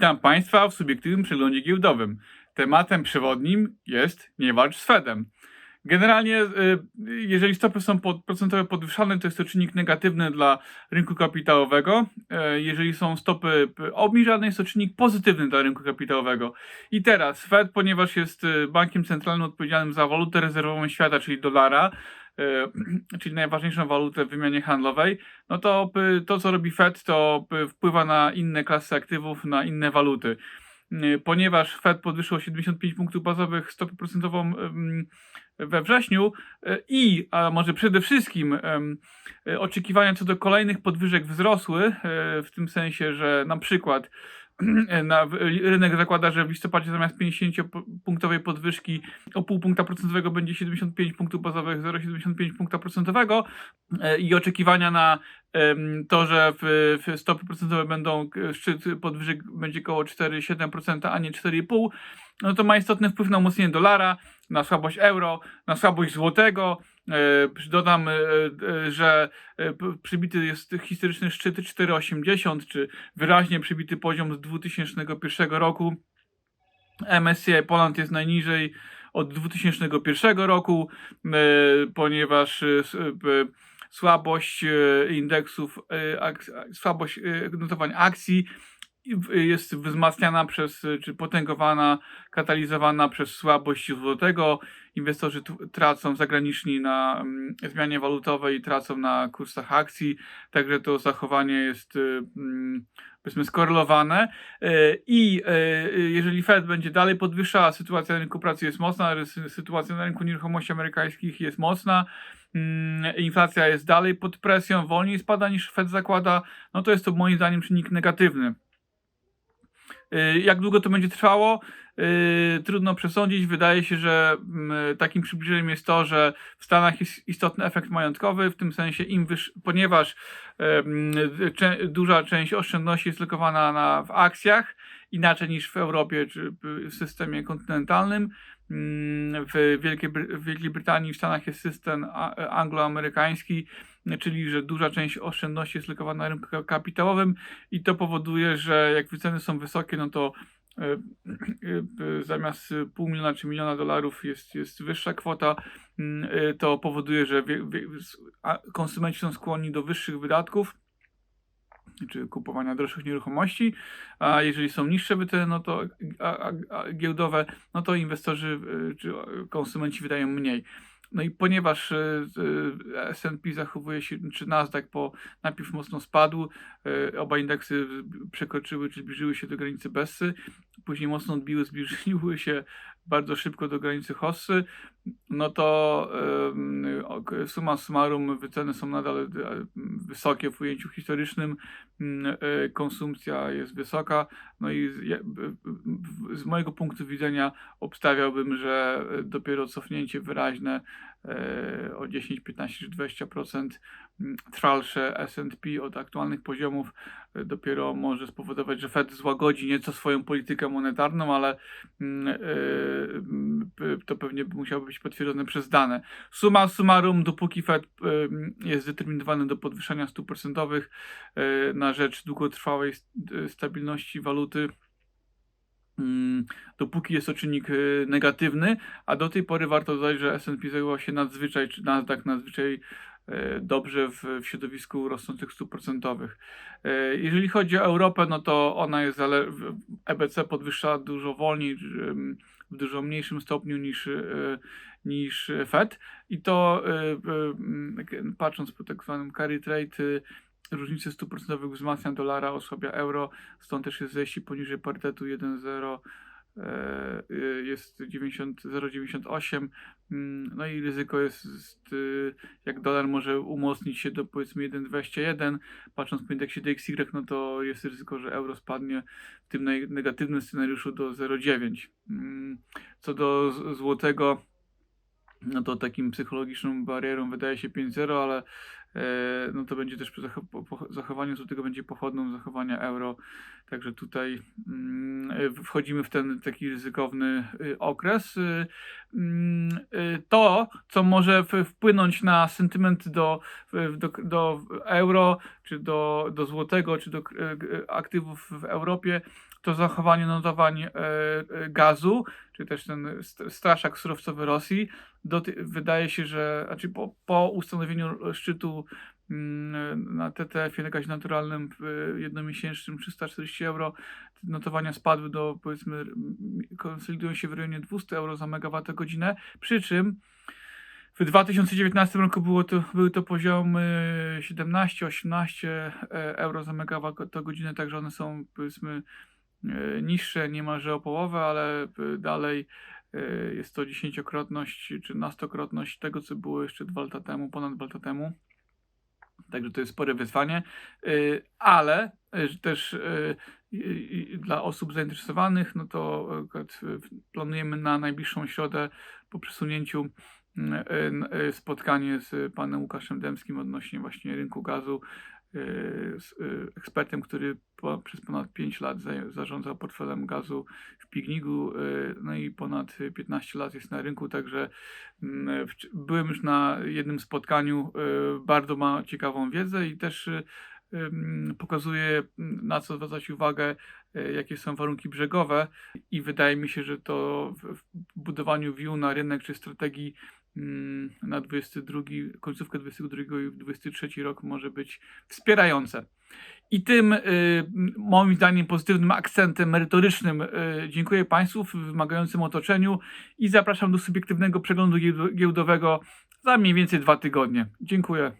Witam Państwa w subiektywnym przeglądzie giełdowym. Tematem przewodnim jest nie walcz z Fedem. Generalnie, y, jeżeli stopy są procentowe podwyższane, to jest to czynnik negatywny dla rynku kapitałowego. E, Jeżeli są stopy obniżane, jest to czynnik pozytywny dla rynku kapitałowego. I teraz Fed, ponieważ jest y, bankiem centralnym odpowiedzialnym za walutę rezerwową świata, czyli dolara, e, czyli najważniejszą walutę w wymianie handlowej, no to to, co robi Fed, to wpływa na inne klasy aktywów, na inne waluty. Y, Ponieważ Fed podwyższył o 75 punktów bazowych stopę procentową we wrześniu y, i, a może przede wszystkim, y, oczekiwania co do kolejnych podwyżek wzrosły, y, w tym sensie, że na przykład na, rynek zakłada, że w listopadzie zamiast 50-punktowej podwyżki o pół punkta procentowego będzie 75 punktów bazowych, 0,75 punkta procentowego e, i oczekiwania na to, że w, stopy procentowe będą, szczyt podwyżek będzie około 4,7%, a nie 4,5%, no to ma istotny wpływ na umocnienie dolara, na słabość euro, na słabość złotego. E, Dodam, e, e, że przybity jest historyczny szczyt 4,80, czy wyraźnie przybity poziom z 2001 roku. MSCI Poland jest najniżej od 2001 roku, ponieważ słabość indeksów, słabość notowań akcji jest wzmacniana przez, e, czy potęgowana, katalizowana przez słabość złotego. Inwestorzy tracą zagraniczni na mm, zmianie walutowej, tracą na kursach akcji, także to zachowanie jest e, mm, powiedzmy skorelowane. E, I e, jeżeli Fed będzie dalej podwyższała, sytuacja na rynku pracy jest mocna, sytuacja na rynku nieruchomości amerykańskich jest mocna, mm, inflacja jest dalej pod presją, wolniej spada niż Fed zakłada, no to jest to moim zdaniem czynnik negatywny. E, Jak długo to będzie trwało? E, Trudno przesądzić. Wydaje się, że mm, takim przybliżeniem jest to, że w Stanach jest istotny efekt majątkowy, w tym sensie im wyższy, ponieważ cze- duża część oszczędności jest lokowana na, w akcjach, inaczej niż w Europie czy w systemie kontynentalnym. Mm, W Wielkiej, w Wielkiej Brytanii, w Stanach jest system angloamerykański, czyli że duża część oszczędności jest lokowana na rynku ka- kapitałowym i to powoduje, że jak wyceny są wysokie, no to e, e, e, zamiast pół miliona czy miliona dolarów jest, jest wyższa kwota, mm, to powoduje, że konsumenci są skłonni do wyższych wydatków czy kupowania droższych nieruchomości, a jeżeli są niższe wyceny, no to a, a, giełdowe, no to inwestorzy y, czy konsumenci wydają mniej. No i ponieważ y, y, S&P zachowuje się, czy Nasdaq po najpierw mocno spadł, oba indeksy przekroczyły, czy zbliżyły się do granicy Bessy, później mocno odbiły, zbliżyły się bardzo szybko do granicy Hossy, no to summa summarum wyceny są nadal y, wysokie w ujęciu historycznym, y, konsumpcja jest wysoka, no i z, mojego punktu widzenia obstawiałbym, że y, dopiero cofnięcie wyraźne o 10, 15 czy 20% mm, trwalsze S&P od aktualnych poziomów y, dopiero może spowodować, że Fed złagodzi nieco swoją politykę monetarną, ale mm, y, mm, to pewnie musiało być potwierdzone przez dane. Suma summarum, dopóki Fed jest zdeterminowany do podwyższania stóp procentowych na rzecz długotrwałej st- stabilności waluty, dopóki jest to czynnik y, negatywny, a do tej pory warto dodać, że S&P zajęło się nadzwyczaj, czy Nasdaq nadzwyczaj y, dobrze w, w środowisku rosnących stóp procentowych. Y, Jeżeli chodzi o Europę, no to ona jest, w- EBC podwyższa dużo wolniej, w dużo mniejszym stopniu niż, niż Fed i to patrząc po tak zwanym carry trade, różnicy stóp procentowych wzmacnia dolara, osłabia euro, stąd też jest zejście poniżej parytetu 1,0 e, jest 90 0,98 mm, no i ryzyko jest, y, jak dolar może umocnić się do powiedzmy 1,21 patrząc po indeksie DXY no to jest ryzyko, że euro spadnie w tym neg- negatywnym scenariuszu do 0,9 Mm, co do złotego no to takim psychologiczną barierą wydaje się 5-0, ale no to będzie też przy zachowaniu złotego będzie pochodną zachowania euro. Także tutaj mm, e, wchodzimy w ten taki ryzykowny y, okres. Y, mm, y, To, co może wpłynąć na sentyment do, do, do euro, czy do, do złotego, czy do e, aktywów w Europie, to zachowanie notowań e, e, gazu, czy też ten st- straszak surowcowy Rosji. Wydaje się, że znaczy po, po ustanowieniu szczytu mm, na TTF-ie gazie naturalnym jednomiesięcznym 340 euro, notowania spadły do powiedzmy, konsolidują się w rejonie 200 euro za megawattogodzinę, przy czym w 2019 roku było to, były to poziomy 17-18 euro za megawattogodzinę, także one są powiedzmy e, niższe niemalże o połowę, ale e, dalej e, jest to dziesięciokrotność czy nastokrotność tego, co było jeszcze dwa lata temu, ponad dwa lata temu. Także to jest spore wyzwanie, ale też dla osób zainteresowanych, no to planujemy na najbliższą środę po przesunięciu y, spotkanie z panem Łukaszem Dębskim odnośnie właśnie rynku gazu, ekspertem, który po, przez ponad 5 lat za, zarządzał portfelem gazu w Pignigu, y, no i ponad 15 lat jest na rynku, także mm, byłem już na jednym spotkaniu, y, bardzo ma ciekawą wiedzę i też y, pokazuje na co zwracać uwagę, y, jakie są warunki brzegowe i wydaje mi się, że to w, budowaniu view na rynek czy strategii na 22, końcówkę 22 i 23 rok może być wspierające. I tym y, moim zdaniem pozytywnym akcentem merytorycznym y, dziękuję Państwu w wymagającym otoczeniu i zapraszam do subiektywnego przeglądu giełdo- giełdowego za mniej więcej dwa tygodnie. Dziękuję.